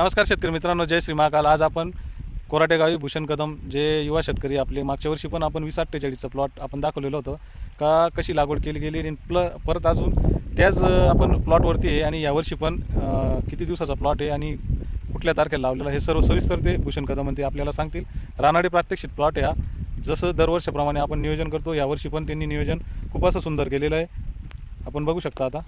नमस्कार शेतकरी मित्रांनो जय श्री महाकाल. आज आपण कोराटेगावी भूषण कदम जे युवा शेतकरी आपले मागच्या वर्षी पण आपण वीस अठ्ठेचाळीसचं प्लॉट आपण दाखवलेलं होतं का कशी लागवड केली गेली आणि प्ल परत अजून त्याच आपण प्लॉटवरती आहे आणि यावर्षी पण किती दिवसाचा प्लॉट आहे आणि कुठल्या तारखेला लावलेला हे सर्व सविस्तर ते भूषण कदम ते आपल्याला सांगतील. रानाडे प्रात्यक्षिक प्लॉट आहे हा. जसं दरवर्षीप्रमाणे आपण नियोजन करतो यावर्षी पण त्यांनी नियोजन खूप असं सुंदर केलेलं आहे. आपण बघू शकता आता.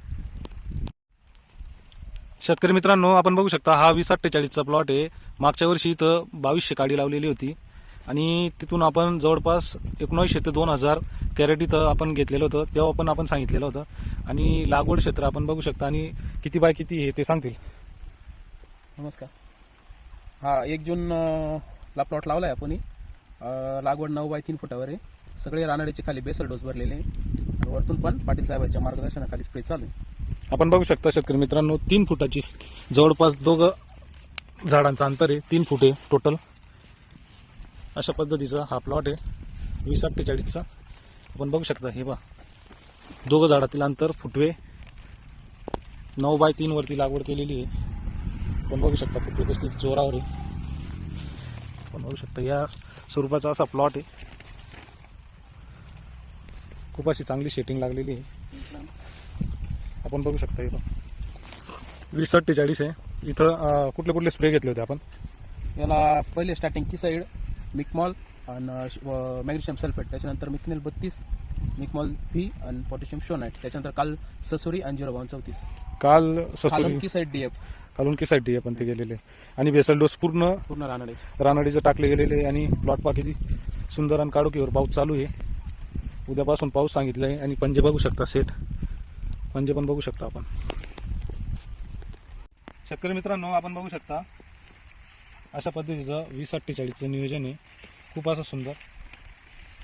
शेतकरी मित्रांनो आपण बघू शकता हा वीस अठ्ठेचाळीसचा प्लॉट आहे. मागच्या वर्षी इथं बावीसशे काडी लावलेली होती. आणि तिथून आपण जवळपास एकोणीसशे ते दोन हजार कॅरेट इथं आपण घेतलेलं होतं. तेव्हा पण आपण सांगितलेलं होतं. आणि लागवड क्षेत्र आपण बघू शकता. आणि किती बाय किती हे ते सांगतील. नमस्कार. हा एक जून ला प्लॉट लावला आहे आपण लागवड नऊ बाय तीन फुटावर आहे. सगळे रानडीचे खाली बेसल डोस भरलेले आहे. वरतून पण पाटील साहेबांच्या मार्गदर्शनाखाली स्प्रे चालू आहे. आपण बघू शकता शेतकरी मित्रांनो तीन फुटाची जवळपास दोघं झाडांचं अंतर आहे. तीन फुटे टोटल अशा पद्धतीचा हा प्लॉट आहे. वीस अठ्ठेचाळीसचा. आपण बघू शकता हे बा दोघं झाडातील अंतर फुटवे. नऊ बाय तीन वरती लागवड केलेली आहे. आपण बघू शकता फुटवे कसली जोरावर आहे. आपण बघू शकता या स्वरूपाचा असा प्लॉट आहे. खूप अशी चांगली शेटिंग लागलेली आहे. आपण बघू शकता इथं. वीस अठ्ठेचाळीस आहे. इथं कुठले कुठले स्प्रे घेतले होते आपण? याला पहिले स्टार्टिंग की साईड मिकमॉल आणि मॅग्नेशियम सल्फेट त्याच्यानंतर मिकनेल बत्तीस मिकमॉल व्ही आणि पोटॅशियम शोनाईट त्याच्यानंतर काल ससुरी आणि झिरो बावन चौतीस. काल ससुरी. की साईड डीएफ कालून की साठी आपण ते गेलेले. आणि बेसल डोस पूर्ण पूर्ण रानडे रानडीचं टाकले गेलेले आणि प्लॉट पा किती सुंदर आणि काडोकीवर पाऊस चालू आहे. उद्यापासून पाऊस सांगितला आहे आणि पंजे बघू शकता सेट पंजे पण बघू शकता आपण. शेतकरी मित्रांनो आपण बघू शकता अशा पद्धतीचं वीस अठ्ठेचाळीसचं नियोजन आहे. खूप असं सुंदर.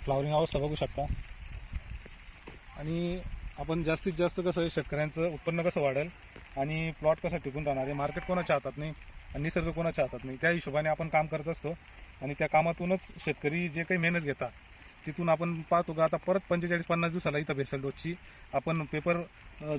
फ्लावरिंग अवस्था बघू शकता. आणि आपण जास्तीत जास्त कसं शेतकऱ्यांचं उत्पन्न कसं वाढेल आणि प्लॉट कसं टिकून राहणार आहे मार्केट कोणाच्या हातात नाही आणि निसर्ग कोणाच्या हातात नाही त्या हिशोबाने आपण काम करत असतो. आणि त्या कामातूनच शेतकरी जे काही मेहनत घेतात तिथून आपण पाहतो का आता परत पंचेचाळीस पन्नास दिवसाला इथं भेसल डोसची. आपण पेपर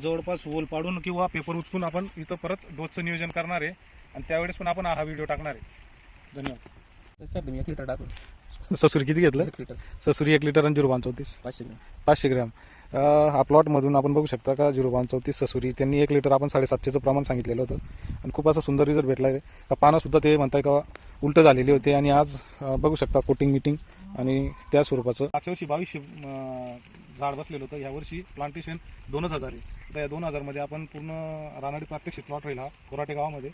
जवळपास ओल पाडून किंवा पेपर उचकून आपण इथं परत डोसचं नियोजन करणार आहे. आणि त्यावेळेस पण आपण हा व्हिडिओ टाकणार आहे. धन्यवाद. सर तुम्ही एक लिटर टाकून. ससुरी किती घेतलं? एक लिटर. ससुरी एक लिटर आणि झिरो पाच चौतीस पाचशे ग्रॅम. पाचशे ग्रॅम. हा प्लॉटमधून आपण बघू शकता का झिरो पाच चौतीस ससुरी त्यांनी एक लिटर आपण साडेसातशेचं प्रमाण सांगितलेलं होतं. आणि खूप असं सुंदर रिझल्ट भेटला आहे का पानंसुद्धा ते म्हणताय का उलटं झालेले होते. आणि आज बघू शकता कोटिंग मिटिंग आणि त्या स्वरूपाचं. मागच्या वर्षी बावीसशे झाड बसलेलं होतं. यावर्षी प्लांटेशन दोनच हजार आहे. तर या दोन हजारमध्ये आपण पूर्ण रानाडी प्रात्यक्षिक प्लॉट राहिला हा कोराटे गावामध्ये.